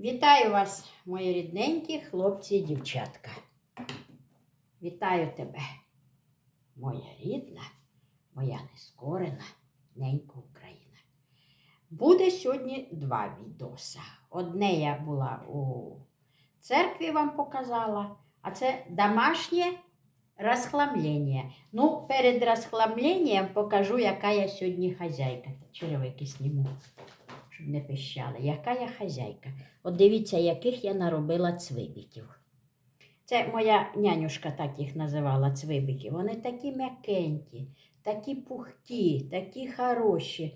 Вітаю вас, мої рідненькі хлопці і дівчатка. Вітаю тебе, моя рідна, моя нескорена ненька Україна. Буде сьогодні два відоса. Одне я була у церкві вам показала, а це домашнє розхламлення. Ну, перед розхламленням покажу, яка я сьогодні хазяйка. Черевики сніму, щоб не пищали. Яка я хазяйка. От дивіться, яких я наробила цвибиків. Це моя нянюшка так їх називала цвибики. Вони такі м'якенькі, такі пухкі, такі хороші.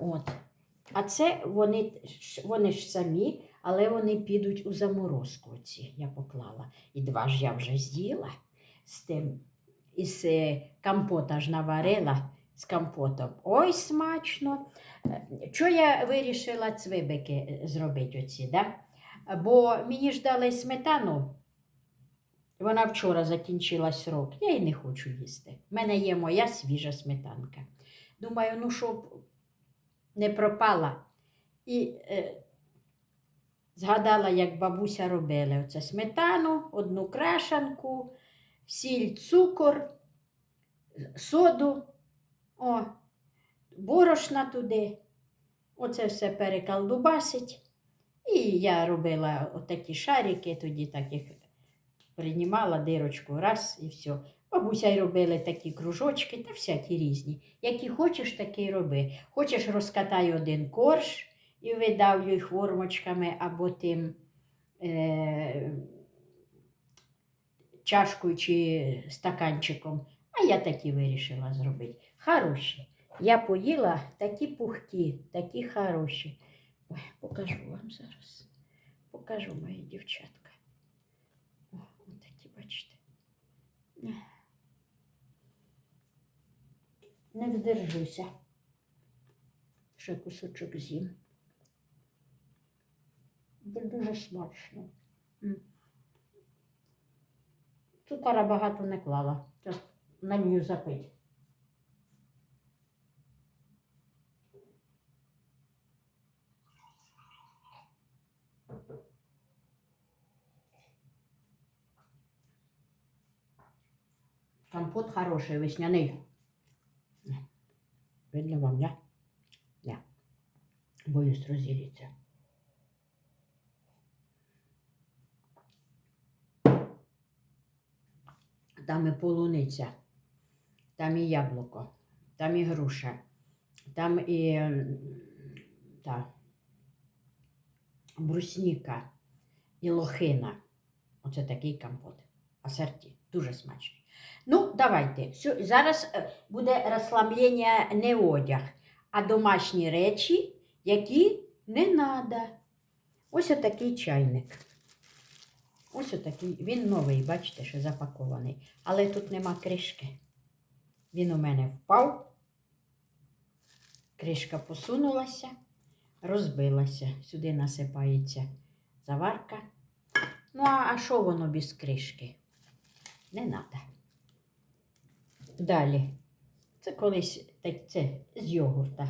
От. А це вони, вони ж самі, але вони підуть у заморозку. Оці я поклала. І два ж я вже з'їла з тим. Із е, компота ж наварила з компотом. Ой, смачно. Що я вирішила цвибики е, зробити оці, да? Бо мені ж дали сметану. Вона вчора закінчила срок. Я її не хочу їсти. У мене є моя свіжа сметанка. Думаю, ну щоб не пропала. І е, згадала, як бабуся робила оце сметану, одну крашанку, сіль, цукор, соду, о, борошна туди. Оце все перекалдубасить. І я робила отакі шарики, тоді так їх приймала дирочку, раз і все. Бабуся й робили такі кружочки та всякі різні. Які хочеш, такі роби. Хочеш, розкатай один корж і видавлюй формочками або тим е- чашкою чи стаканчиком. А я такі вирішила зробити. Хороші. Я поїла такі пухкі, такі хороші. Ой, покажу вам зараз. Покажу мої дівчатка. О, отакі, бачите. Не вдержуся. Ще кусочок з'їм. Дуже смачно. Цукора багато не клала. Зараз налью запить. Компот хороший, весняний. Видно вам, да? Да. Боюсь розіліться. Там і полуниця, там і яблуко, там і груша, там і та, брусніка, і лохина. Оце такий компот. Асорті. Дуже смачний. Ну, давайте. Зараз е, буде розслаблення не одяг, а домашні речі, які не треба. Ось отакий чайник. Ось отакий. Він новий, бачите, що запакований. Але тут нема кришки. Він у мене впав. Кришка посунулася, розбилася. Сюди насипається заварка. Ну, а що воно без кришки? Не треба. Далі. Це колись так, це з йогурта.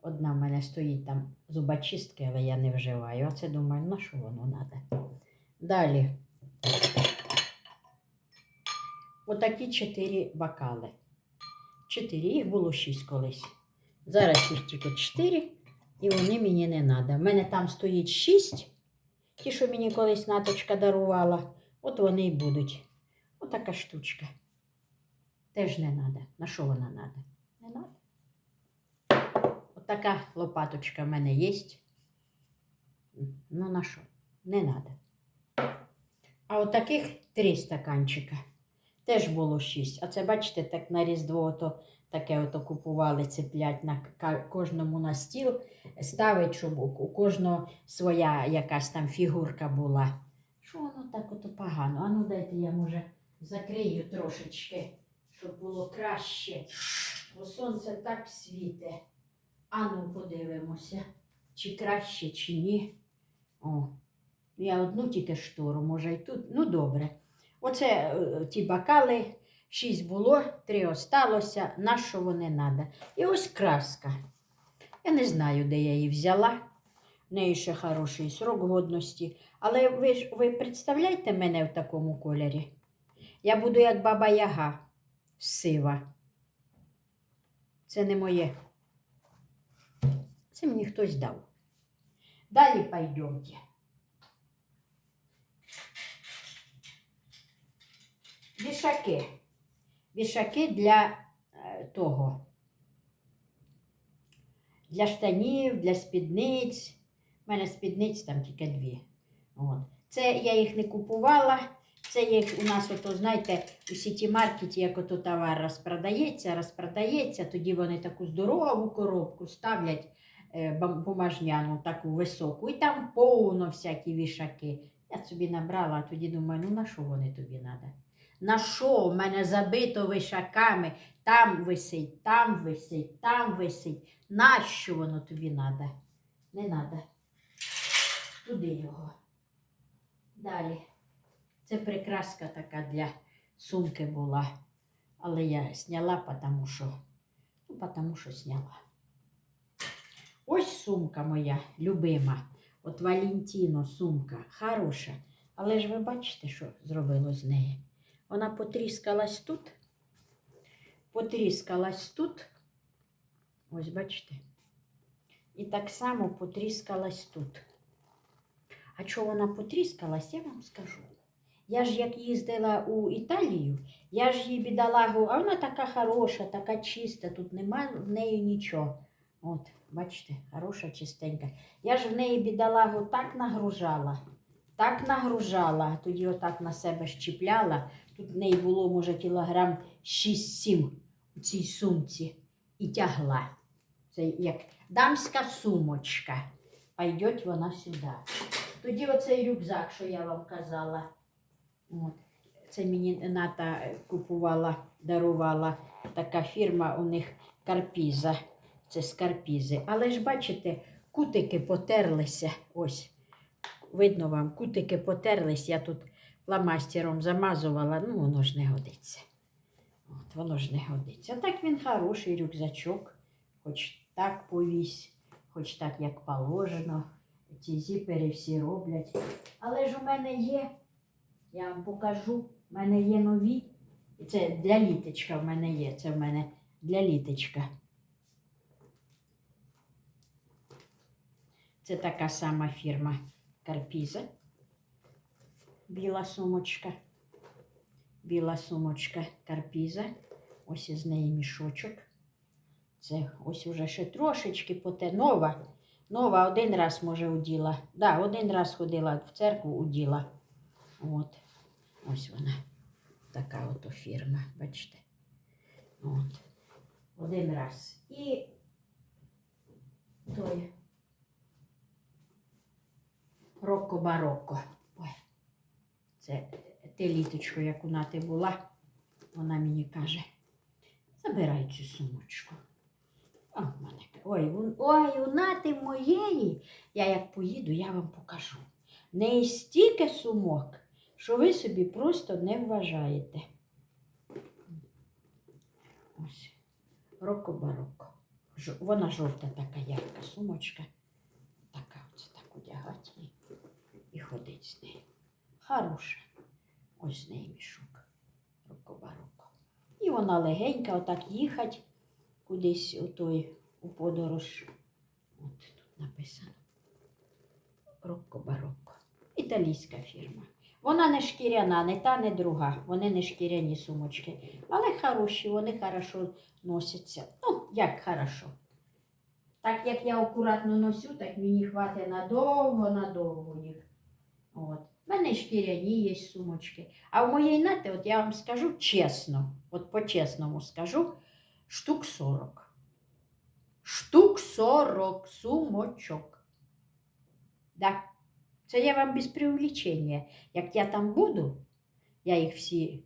Одна в мене стоїть там зубочистки, але я не вживаю. А це думаю, на що воно треба? Далі. Отакі чотири бокали. Чотири, їх було шість колись. Зараз їх тільки чотири, і вони мені не треба. У мене там стоїть шість. Ті, що мені колись наточка дарувала, от вони й будуть. Отака штучка. Теж не треба. На що вона треба? Не треба. Отака лопаточка в мене є. Ну на що? Не треба. А от три стаканчика. Теж було шість. А це, бачите, так на Різдво ото, таке ото купували, цеплять на кожному на стіл, ставить, щоб у кожного своя якась там фігурка була. Що воно так ото погано? А ну дайте я, може, закрию трошечки, щоб було краще. Бо сонце так світе. А ну подивимося, чи краще, чи ні. О, я одну тільки штору, може і тут. Ну, добре. Оце е, ті бокали, шість було, три осталося. На що вони треба? І ось краска. Я не знаю, де я її взяла. в неї ще хороший срок годності. Але ви ж ви представляєте мене в такому кольорі? Я буду як баба Яга сива. Це не моє. Це мені хтось дав. Далі пойдемте. Вішаки. Вішаки для е, того. Для штанів, для спідниць. У мене спідниць там тільки дві. От. Це я їх не купувала. Це їх у нас, ото, знаєте, у сіті маркеті, як ото товар розпродається, розпродається, тоді вони таку здорову коробку ставлять е, бумажняну, таку високу, і там повно всякі вішаки. Я собі набрала, а тоді думаю, ну на що вони тобі треба? На що? В мене забито вишаками, там висить, там висить, там висить. Нащо воно тобі треба? Не треба. Туди його. Далі. Це прикраска така для сумки була. Але я зняла, тому що, ну, тому що зняла. Ось сумка моя любима. От Валентіно сумка. Хороша. Але ж ви бачите, що зробило з неї? Вона потріскалась тут. Потріскалась тут. Ось бачите. І так само потріскалась тут. А чого вона потріскалась, я вам скажу. Я ж як їздила у Італію, я ж їй бідолагу, а вона така хороша, така чиста, тут нема в неї нічого. От, бачите, хороша, чистенька. Я ж в неї бідолагу так нагружала, так нагружала, тоді отак на себе щіпляла. Тут в неї було, може, кілограм 6-7 у цій сумці і тягла. Це як дамська сумочка. Пойде вона сюди. Тоді оцей рюкзак, що я вам казала. От. Це мені Ната купувала, дарувала така фірма у них Карпіза. Це з Карпізи. Але ж бачите, кутики потерлися. Ось. Видно вам, кутики потерлись. Я тут фломастером замазувала, ну воно ж не годиться. От, воно ж не годиться. Так він хороший рюкзачок, хоч так повісь, хоч так, як положено. Ці зіпери всі роблять. Але ж у мене є, я вам покажу, у мене є нові. Це для літочка в мене є. Це в мене для літочка. Це така сама фірма Карпіза. Біла сумочка. Біла сумочка Карпіза. Ось із неї мішочок. Це ось уже ще трошечки поте. Нова. Нова один раз, може, уділа. Да, один раз ходила в церкву, уділа. От. Ось вона. Така ото фірма, бачите. От. Один раз. І той Рокко Барокко. Ой. Це те літочко, як у нати була. Вона мені каже, забирай цю сумочку. А, в мене, ой, у- ой, у нати моєї. Я як поїду, я вам покажу. В неї стільки сумок, що ви собі просто не вважаєте. Ось. Рокко барокко. Вона жовта така ярка сумочка. Така оце так одягати і ходить з нею. Хороша. Ось з неї мішок. Роккобароко. І вона легенька, отак їхать кудись у той у подорож. От тут написано. Рокко барокко. Італійська фірма. Вона не шкіряна, не та, не друга. Вони не шкіряні сумочки. Але хороші, вони хорошо носяться. Ну, як хорошо. Так як я акуратно носю, так мені хватить надовго, надовго їх. От. У мене шкіряні є сумочки. А в моїй нати, от я вам скажу чесно, от по-чесному скажу, штук 40. Штук 40 сумочок. Да. Це я вам без преувеличення. Як я там буду, я їх всі,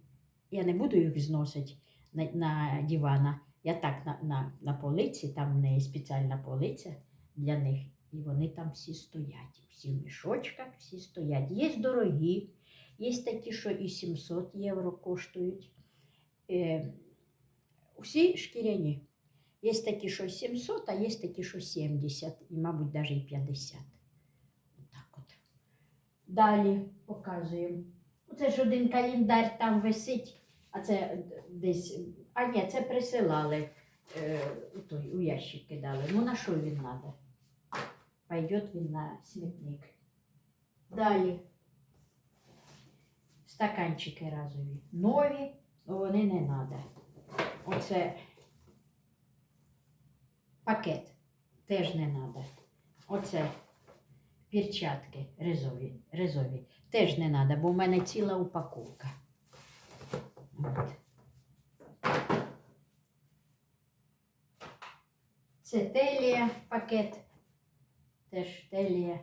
я не буду їх зносити на, на дивана. Я так на, на, на полиці, там в неї спеціальна полиця для них. І вони там всі стоять. Всі в мішочках, всі стоять. Є дорогі, є такі, що і 700 євро коштують. Е, усі шкіряні. Є такі, що 700, а є такі, що 70, і, мабуть, навіть і 50. Далі показуємо. Це ж один календар там висить, а це десь. А ні, це присилали. Е, у той, у ящик кидали. Ну на що він треба? Пойдет він на смітник. Далі. Стаканчики разові. Нові, вони не треба. Оце пакет теж не треба. Оце перчатки ризові, ризові. Теж не треба, бо в мене ціла упаковка. От. Це телія пакет. Теж телія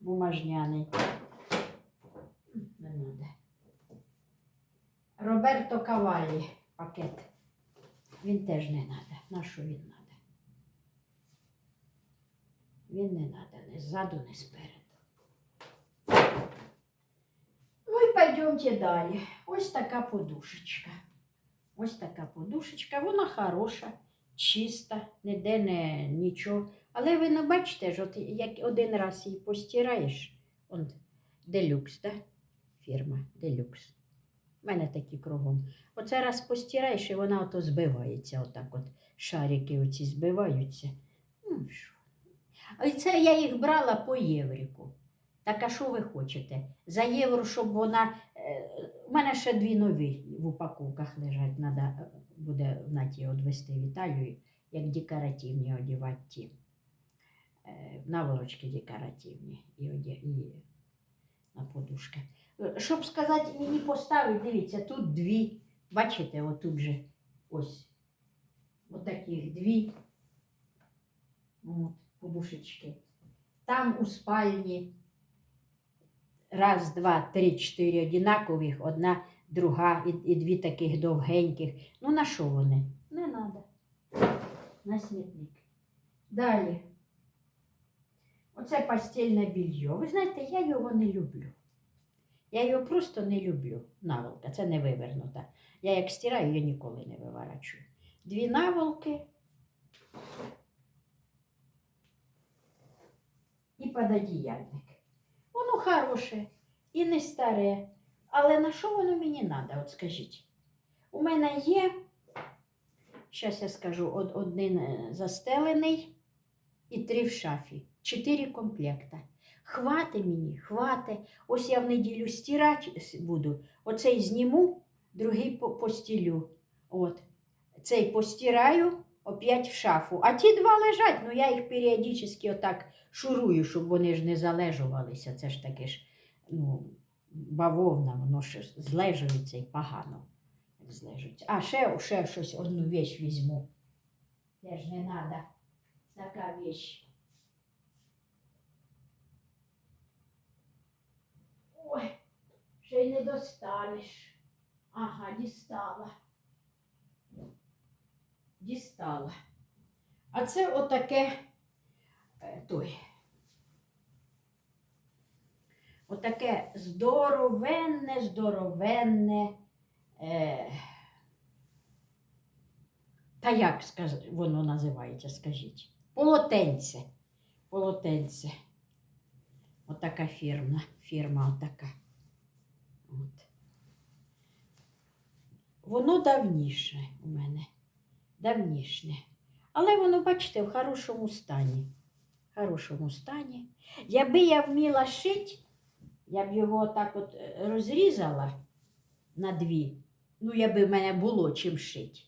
бумажняний. Не треба. Роберто Кавалі пакет. Він теж не треба. На що він треба? Він не треба ні ззаду, ні спереду. Ну і пойдемте далі. Ось така подушечка. Ось така подушечка. Вона хороша, чиста, ніде не нічого. Але ви не бачите ж, от як один раз її постираєш, он делюкс, да? фірма делюкс. У мене такі кругом. Оце раз постираєш, і вона ото збивається, отак от шарики оці збиваються. Ну, що? Це я їх брала по євріку. Так а що ви хочете? За євро, щоб вона. е, У мене ще дві нові в упаковках лежать. Е, буде в наті відвести в Італію, як декоративні одягати ті. Е, Наволочки декоративні і, і на подушки. Е, Щоб сказати, мені поставити, дивіться, тут дві. Бачите, отут же ось. Отаких дві. От, подушечки. Там у спальні раз, два, три, чотири одинакових, одна, друга і, і дві таких довгеньких. Ну на що вони? Не треба. На смітник. Далі. Оце постільне більйо. Ви знаєте, я його не люблю. Я його просто не люблю. Наволка, це не вивернута. Я як стираю, я ніколи не виворачую. Дві наволки і пододіяльник. Воно хороше і не старе. Але на що воно мені треба, от скажіть? У мене є, зараз я скажу, один е, застелений і три в шафі. Чотири комплекта. Хвати мені, хвати. Ось я в неділю стирати буду. Оцей зніму, другий по- постілю. От. Цей постираю, опять в шафу. А ті два лежать, ну я їх періодично отак шурую, щоб вони ж не залежувалися. Це ж таке ж, ну, бавовна, воно ж злежується і погано. Злежується. А ще, ще щось, одну вещь візьму. Теж не треба. Така вещь. Ой, ще й не достанеш. Ага, дістала. Дістала. А це отаке е, той. Отаке здоровенне, здоровенне. Е, та як сказ... воно називається, скажіть? Полотенце. Полотенце. Отака фірма. Фірма отака. От. Воно давніше у мене. Давнішнє. Але воно, бачите, в хорошому стані. В хорошому стані. Якби я вміла шити, я б його так от е, розрізала на дві. Ну, якби в мене було чим шити.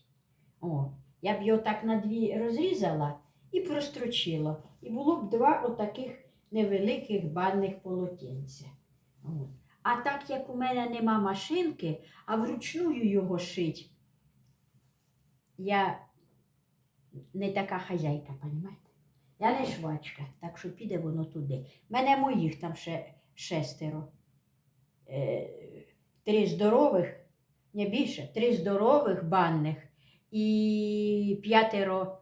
О, я б його так на дві розрізала і прострочила. І було б два отаких невеликих банних полотенця. От. А так як у мене нема машинки, а вручную його шить, я не така хазяйка, понімаєте? Я не швачка, так що піде воно туди. Мене моїх там ще шестеро. Е, три здорових, не більше, три здорових банних і п'ятеро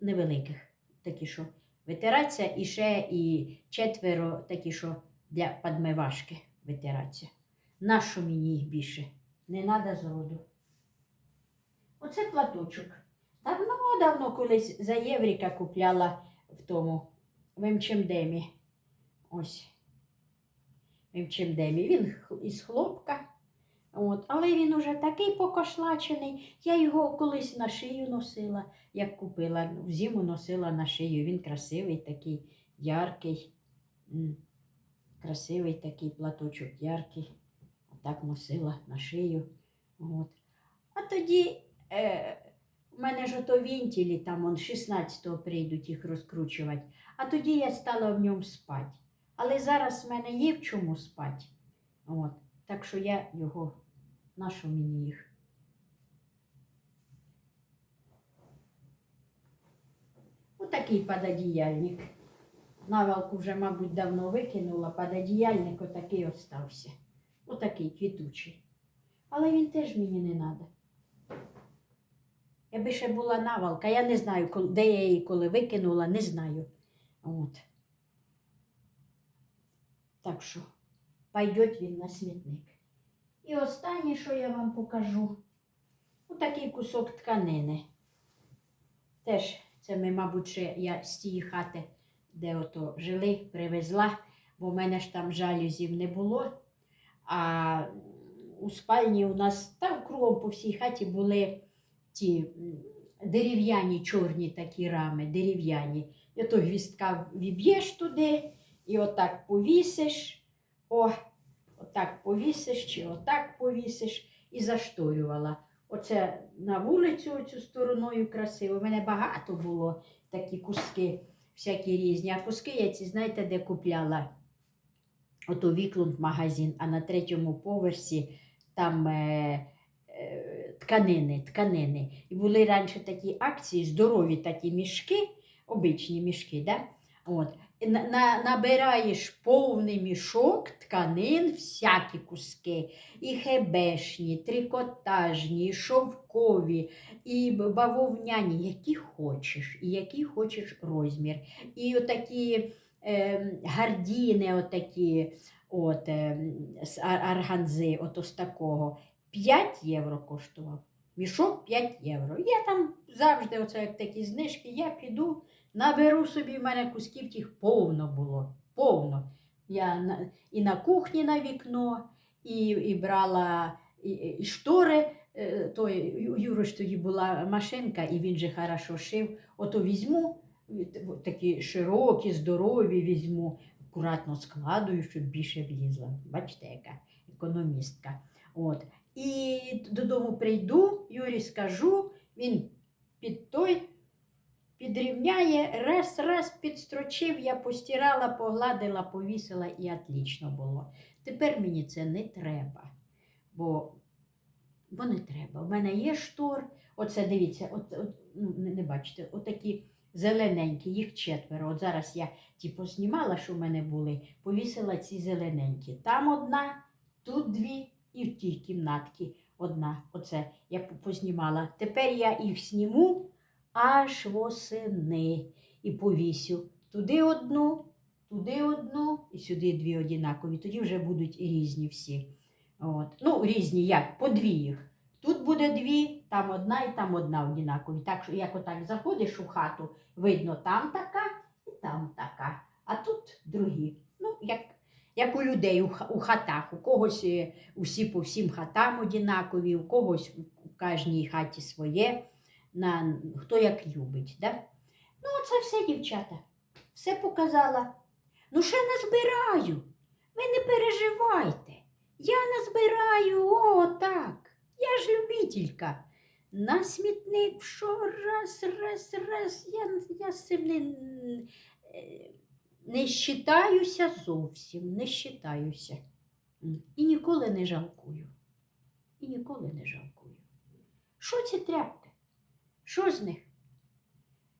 невеликих, такі що витираться, і ще і четверо такі, що для подмивашки витираться. Нащо мені їх більше? Не треба зроду. Оце платочок. Давно-давно колись за Євріка купляла в тому в МЧМДемі. Ось. в чим демі. Він із хлопка. От. Але він уже такий покошлачений. Я його колись на шию носила, як купила. В зиму носила на шию. Він красивий, такий яркий. Красивий такий платочок яркий. Отак носила на шию. От. А тоді е, в мене ж ото вінтілі, там он 16-го прийдуть їх розкручувати. А тоді я стала в ньому спати. Але зараз в мене є в чому спати. От. Так що я його, нашу мені їх. Отакий пододіяльник. Навалку вже, мабуть, давно викинула, пододіяльник отакий остався. Отакий квітучий. Але він теж мені не треба. Якби ще була навалка, я не знаю, де я її коли викинула, не знаю. От. Так що, пойдет він на смітник. І останнє, що я вам покажу, отакий кусок тканини. Теж це ми, мабуть, ще я з тієї хати, де ото жили, привезла, бо в мене ж там жалюзів не було. А у спальні у нас там кругом по всій хаті були ті дерев'яні чорні такі рами, дерев'яні. І ото гвістка віб'єш туди, і отак повісиш. О, отак повісиш, чи отак повісиш, і зашторювала. Оце на вулицю цю стороною красиво. У мене багато було такі куски, всякі різні. А куски я ці, знаєте, де купляла? Ото Віклунд магазин, а на третьому поверсі там е, е, тканини, тканини. І були раніше такі акції, здорові такі мішки, обичні мішки, да? От. На, на, набираєш повний мішок тканин, всякі куски, і хебешні, трикотажні, шовкові, і бавовняні, які хочеш, і який хочеш розмір. І отакі е, гардіни, отакі, от, е, з арганзи, от ось такого. 5 євро коштував. Мішок 5 євро. Я там завжди, оце як такі знижки, я піду, наберу собі, в мене кусків тих повно було. Повно. Я і на кухні на вікно, і, і брала і, і штори. Е, Той, у Юри тоді була машинка, і він же хорошо шив. Ото візьму, такі широкі, здорові візьму, акуратно складую, щоб більше влізла. Бачите, яка економістка. От. І додому прийду, Юрі скажу, він під той підрівняє, раз, раз підстрочив, я постирала, погладила, повісила і отлично було. Тепер мені це не треба, бо, бо не треба. У мене є штор, оце дивіться, от, от, ну, не, не бачите, отакі зелененькі, їх четверо. От зараз я ті поснімала, що в мене були, повісила ці зелененькі. Там одна, тут дві і в тій кімнатці одна. Оце я познімала. Тепер я їх зніму аж восени і повісю. Туди одну, туди одну і сюди дві однакові. Тоді вже будуть різні всі. От. Ну, різні як, по дві їх. Тут буде дві, там одна і там одна однакові. Так що, як отак заходиш у хату, видно, там така і там така, а тут другі. Ну, як, як у людей у, хатах. У когось е, усі по всім хатам однакові, у когось у кожній хаті своє, на, хто як любить. Да? Ну, це все, дівчата. Все показала. Ну, ще назбираю. Ви не переживайте. Я назбираю, о, так. Я ж любителька. На смітник що раз, раз, раз. Я, я з цим не, не щитаюся зовсім, не щитаюся. І ніколи не жалкую. І ніколи не жалкую. Що ці тряпки? Що з них?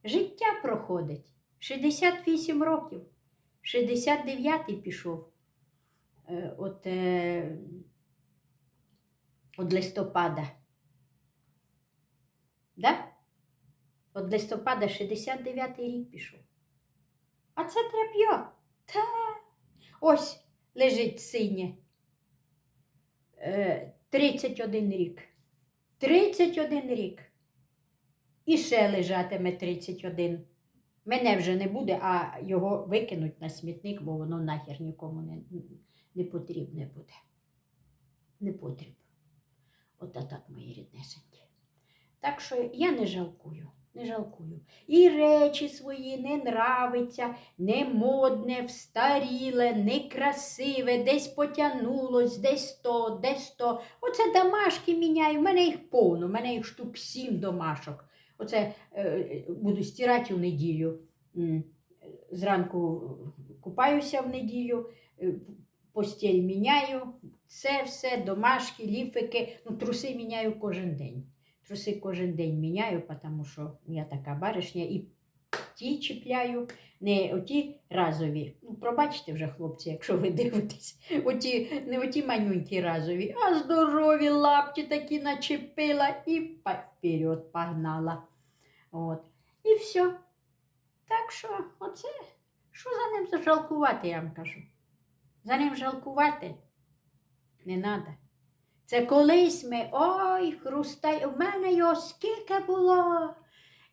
Життя проходить. 68 років. 69-й пішов. Е, От, е, от листопада. Да? От листопада 69-й рік пішов. А це тряп'я. Та. Ось лежить синє. Е, 31 рік. 31 рік. І ще лежатиме 31. Мене вже не буде, а його викинуть на смітник, бо воно нахер нікому не, не потрібне буде. Не потрібно. Ота так, мої ріднесенькі. Так що я не жалкую, не жалкую. І речі свої не нравиться, не модне, встаріле, некрасиве, десь потягнулось, десь то, десь то. Оце домашки міняю, в мене їх повно, в мене їх штук сім домашок. Оце е, буду стирати у неділю. Зранку купаюся в неділю, е, постіль міняю, це все, домашки, ліфики, ну, труси міняю кожен день. Труси кожен день міняю, тому що я така баришня і ті чіпляю, не оті разові. Ну, пробачте вже, хлопці, якщо ви дивитесь, оті, не оті манюнькі разові, а здорові лапті такі начепила і вперед погнала. От. І все. Так що, оце, що за ним зажалкувати, я вам кажу. За ним жалкувати не треба. Це колись ми, ой, хрустай, у мене його скільки було.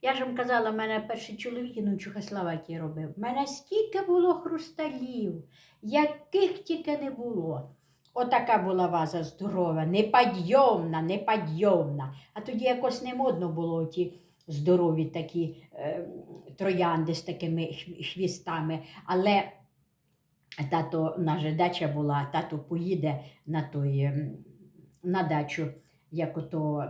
Я ж вам казала, в мене перший чоловік ну, Чехословакії робив. В мене скільки було хрусталів, яких тільки не було. Отака була ваза здорова, неподйомна, неподйомна. А тоді якось не модно було ті здорові такі е, троянди з такими хвістами. Але тато, же дача була, тато поїде на той, ем, на дачу, як ото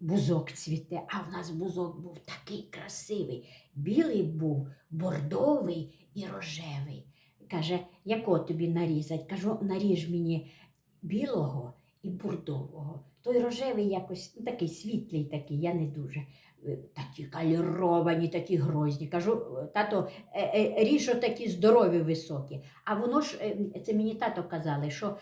бузок цвіте. А в нас бузок був такий красивий. Білий був, бордовий і рожевий. Каже, якого тобі нарізати? Кажу, наріж мені білого і бордового. Той рожевий якось ну, такий світлий такий, я не дуже. Е, Такі каліровані, такі грозні. Кажу, тато, е, е, такі здорові високі. А воно ж, це мені тато казали, що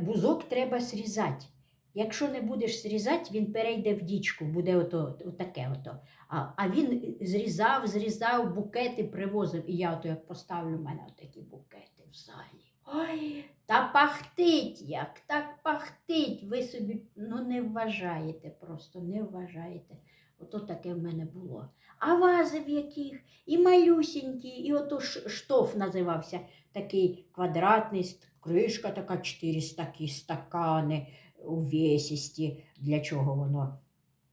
бузок треба зрізати. Якщо не будеш зрізати, він перейде в дічку, буде ото, отаке ото. А, а він зрізав, зрізав, букети привозив. І я ото як поставлю в мене отакі букети в залі. Ой, та пахтить як, так пахтить. Ви собі ну, не вважаєте, просто не вважаєте. Ото таке в мене було. А вази в яких? І малюсінькі, і ото штоф називався такий квадратний, кришка така, чотири такі стакани увесісті. Для чого воно?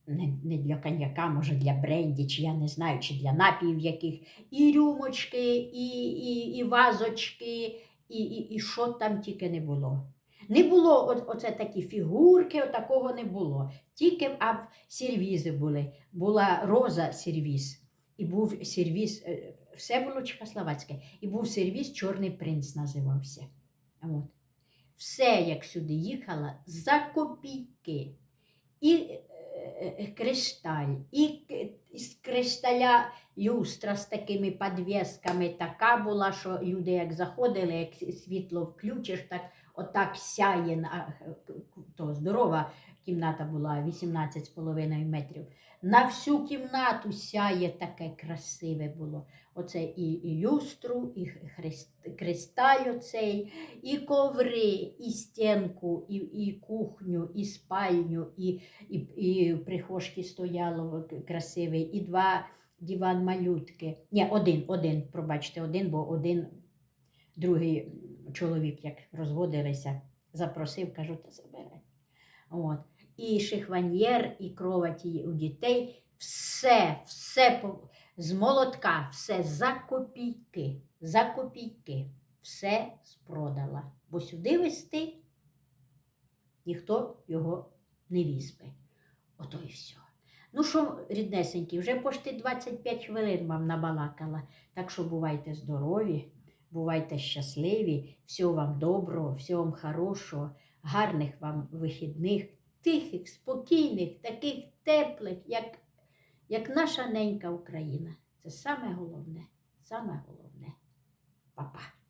Не, не для коньяка, може для бренді, чи я не знаю, чи для напіїв яких. І рюмочки, і, і, і вазочки, і, і, і що там тільки не було. Не було о- оце такі фігурки, такого не було. Тільки а в сервізи були. Була роза сервіз, і був сервіз, е, все було чехословацьке, і був сервіз Чорний принц називався. От. Все, як сюди їхала, за копійки. І е, е, кришталь, і з кришталя люстра з такими підвісками така була, що люди, як заходили, як світло включиш, так отак сяє. на- То здорова кімната була 18,5 метрів. На всю кімнату сяє таке красиве було. Оце і, і люстру, і кристаль оцей, і коври, і стінку, і, і кухню, і спальню, і, і, і в прихожці стояло красиве, і два диван малютки. Ні, один, один, пробачте, один, бо один другий чоловік, як розводилися, запросив, кажу, та забирай. От. І шихваньєр, і кроваті у дітей, все, все з молотка, все за копійки, за копійки, все спродала. Бо сюди вести ніхто його не візьме. Ото і все. Ну що, ріднесенькі, вже почти 25 хвилин вам набалакала. Так що бувайте здорові, бувайте щасливі, всього вам доброго, всього вам хорошого, гарних вам вихідних, тихих, спокійних, таких теплих, як, як наша ненька Україна. Це саме головне, саме головне. Па-па.